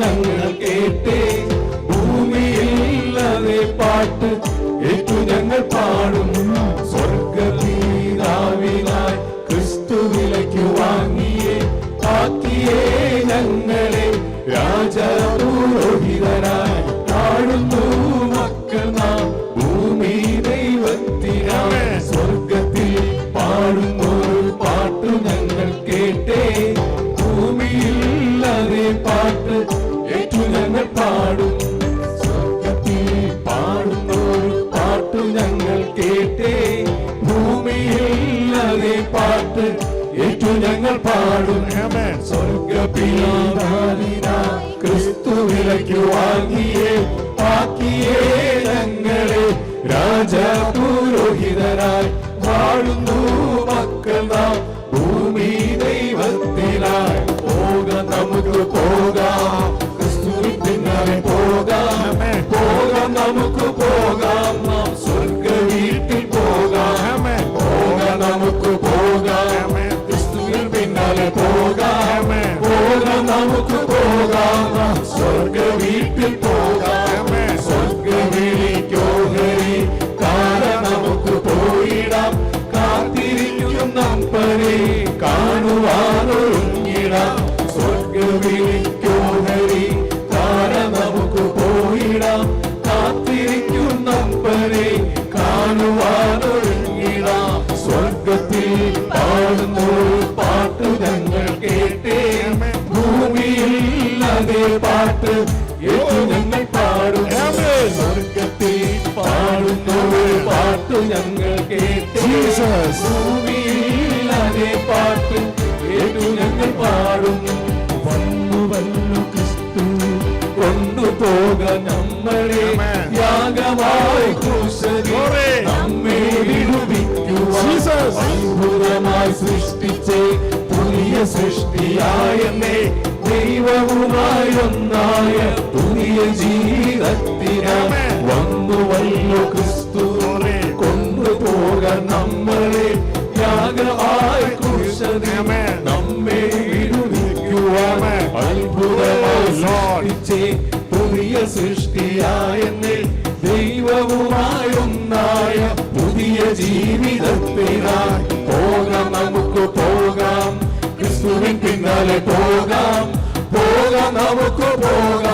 ഞങ്ങൾ പാട്ട് ഏറ്റു ഞങ്ങൾ പാടും. സ്വർഗപിതാവിന ക്രിസ്തു വിലയ്ക്ക് വാങ്ങിയേ ആക്കിയേ ഞങ്ങളെ രാജപുരോഹിതരായി വാഴുന്നു മക്കൾ നാം. സ്വർഗത്തിൽ പാടുന്നു പാട്ട് ഞങ്ങൾ കേട്ടേ ഭൂമിയിൽ അതേ പാട്ട് ഞങ്ങൾ പാടും സ്വർഗത്തിൽ പാടുന്നു പാട്ട് ഞങ്ങൾ കേട്ടേ ഭൂമിയിൽ അതേ പാട്ട് ഞങ്ങൾ പാടും അത്ഭുതമായി സൃഷ്ടിച്ചേ. പുതിയ സൃഷ്ടിയായെന്നേ ദൈവവുമായൊന്നായ പുതിയ ജീവിതത്തിന് വന്നുവല്ലോ ക്രിസ്തു. കൊണ്ടുപോകാൻ നമ്മളെ യാഗമായി ക്രൂശനെ നമ്മെ വിടുവിക്കുവാൻ അത്ഭുതമായി സൃഷ്ടിച്ചേ. പുതിയ സൃഷ്ടിയായെന്നേ ദൈവവുമായൊന്നായ പുതിയ ജീവിതത്തിനായി നമുക്ക്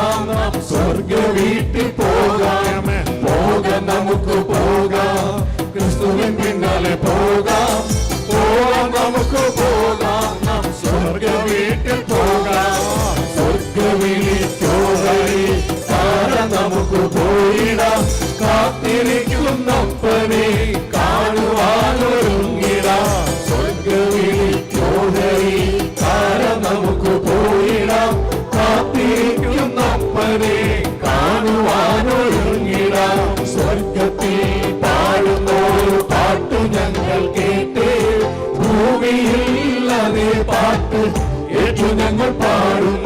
ഞങ്ങൾ പാടും.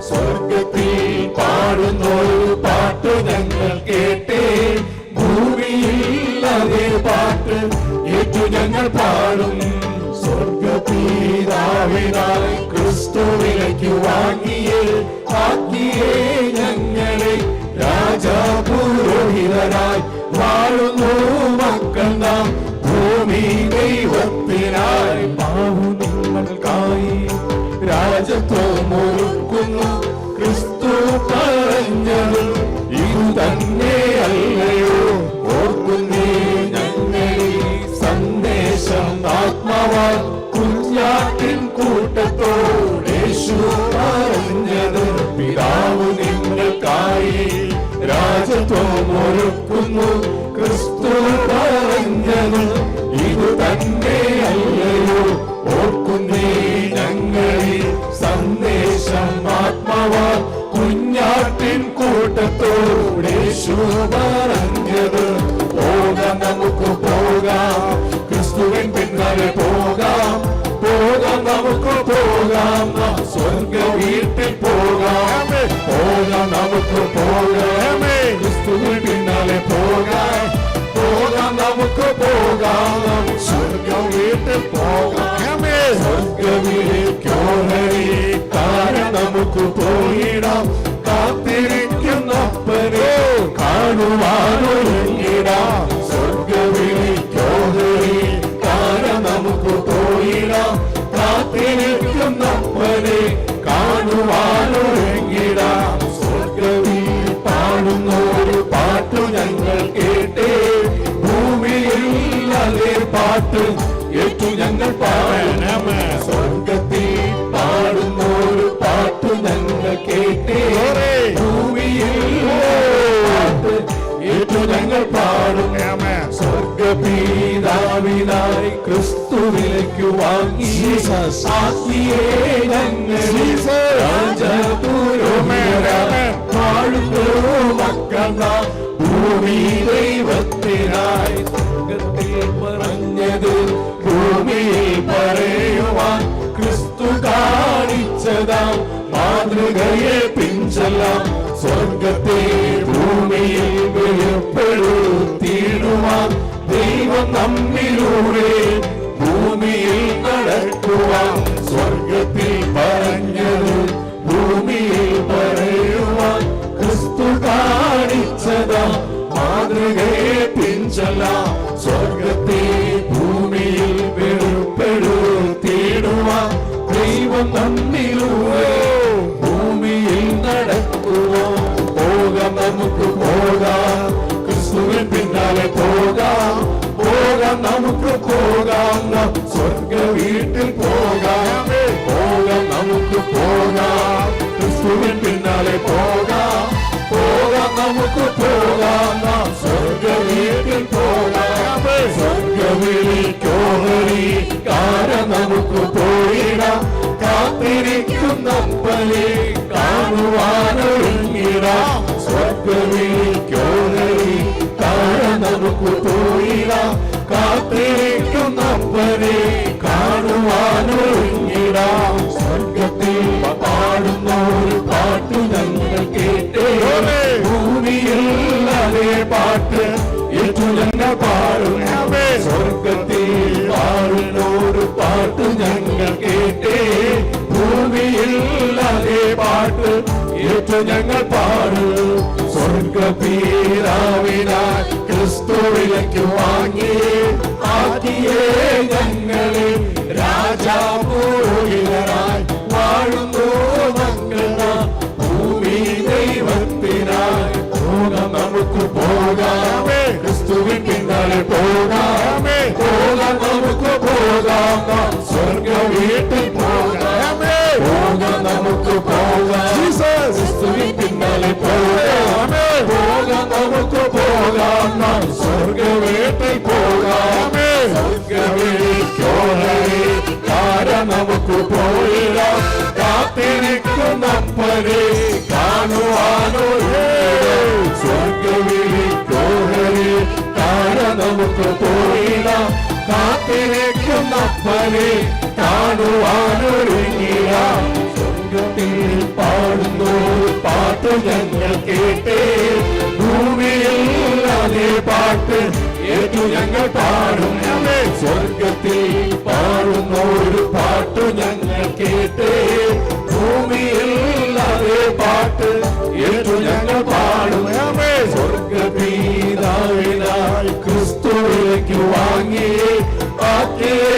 സ്വർഗത്തിൽ പാടുന്നൊരു പാട്ട് ഞങ്ങൾ കേട്ടേ. ഭൂമിയിൽ അതേ പാട്ട് ഏറ്റു ഞങ്ങൾ പാടും. സ്വർഗപീതാവിനായി ക്രിസ്തു വിലയ്ക്ക് വാങ്ങിയേ ആക്കിയേ ഞങ്ങളെ രാജാപുരോഹിതരായി കൂട്ടത്തോടേശു പറഞ്ഞത് പോകാം നമുക്ക് പോകാം. ക്രിസ്തുവിൻ പിന്നാലെ പോകാം. പോകാം നമുക്ക് പോകാം. സ്വർഗ വീട്ടിൽ പോകാം. പോകാം നമുക്ക് പോകാം. ക്രിസ്തുവിൻ പിന്നാലെ പോകാം. പോകാം നമുക്ക് പോകാം. സ്വർഗ വീട്ടിൽ പോകാം. സ്വർഗവിളിക്കോഹരി കാരണം നമുക്ക് പോയിടാം. കാണുവാനൊരുങ്ങിടാം സ്വർഗവിളിക്കോഹരി കാരണം നമുക്ക് പോയിടാം. നമ്മളെ കാണുവാനൊരുങ്ങിടാം സ്വർഗവിൽ പാടുന്ന ഒരു പാട്ടു ഞങ്ങൾ കേട്ടേ. ഭൂമിയിൽ അതേ പാട്ട്? ഭൂമി ദൈവത്തിനായി സ്വർഗത്തിൽ പറഞ്ഞത് ഭൂമിയിൽ പറയുവാൻ ക്രിസ്തു കാണിച്ചതാം മാതൃകയെ പിഞ്ചലാം സ്വർഗത്തെ ഭൂമിയിൽ വെളിപ്പെടുത്തിയിടുവാൻ ദൈവം നമ്മിലൂടെ നടക്കുവാൻ സ്വർഗത്തിൽ പറഞ്ഞത് ഭൂമിയിൽ പറയുവാൻ ക്രിസ്തു കാണിച്ചതാ മാതൃകയെ പിഞ്ചല സ്വർഗത്തെ ഭൂമിയിൽ വെളിപ്പെടുത്തിയിടുവാൻ ദൈവം നമ്മിലൂടെ ഭൂമിയിൽ നടക്കുവാൻ പോകാം നമുക്ക് പോകാം. ക്രിസ്തുവിൻ പിന്നാലെ പോകാം. പോകാം നമുക്ക് പോകാം. നമുക്ക് പോകാം. നാം സ്വർഗ വീട്ടിൽ പോകാം. സ്വർഗ വിളിക്കോഹരി കാര നമുക്ക് പോയിടാം. കാത്തിരിക്കുന്നപ്പനെ കാണുവാനൊരുങ്ങിടാം. സ്വർഗ വിളിക്കോഹരി കാര നമുക്ക് പോയിടാം. കാണുവാനൊരുങ്ങിടാം ഏറ്റു ഞങ്ങൾ പാടും. സ്വർഗ പീരാവിനാൽ ക്രിസ്തുവിലേക്ക് വാങ്ങി. ആക്കിയേ ഞങ്ങളിൽ രാജാപൂരിതരായി വാഴുന്നു നാം. ഭൂമി ദൈവത്തിനായി പോകാം നമുക്ക് പോകാമേ. ക്രിസ്തുവിൻ പിന്നാലെ പോകാമേ. പോകാം നമുക്ക് പോകാം. സ്വർഗ വീട്ടിൽ വീട്ടിൽ പോകാമേ നമുക്ക് പോയിടാം കാത്തിരിക്കുന്നപ്പനെ കാണുവാനോ സ്വർഗവിളിക്കോഹരി കാര നമുക്ക് പോയിടാം കാത്തിരിക്കുന്നപ്പനെ കാണുവാനൊരുങ്ങിടാം സ്വർഗത്തിൽ പാടുന്നു പാട്ട് ഞങ്ങൾ കേട്ടേ ഞങ്ങൾ പാടും. സ്വർഗത്തിൽ പാടുന്ന ഒരു പാട്ട് ഞങ്ങൾ കേട്ടേ. ഭൂമിയിൽ അതേ പാട്ട് ഏറ്റു ഞങ്ങൾ പാടും. സ്വർഗപീതാവിനായി ക്രിസ്തുവിലേക്ക് വാങ്ങി ആക്കിയേ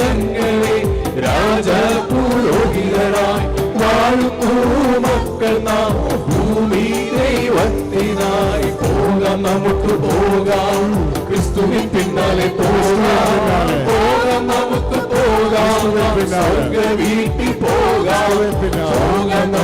ഞങ്ങളെ രാജപുരോഹിതരായി വാഴുന്നു മക്കൾ നാം. ഭൂമി ദൈവത്തിനായി പോകാം നമുക്ക് പോകാം. ക്രിസ്തുവിൻ പിന്നാലെ പോകാം പോകാം നമുക്ക് പോകാം സ്വർഗ വീട്ടിൽ പോകാം പോകാം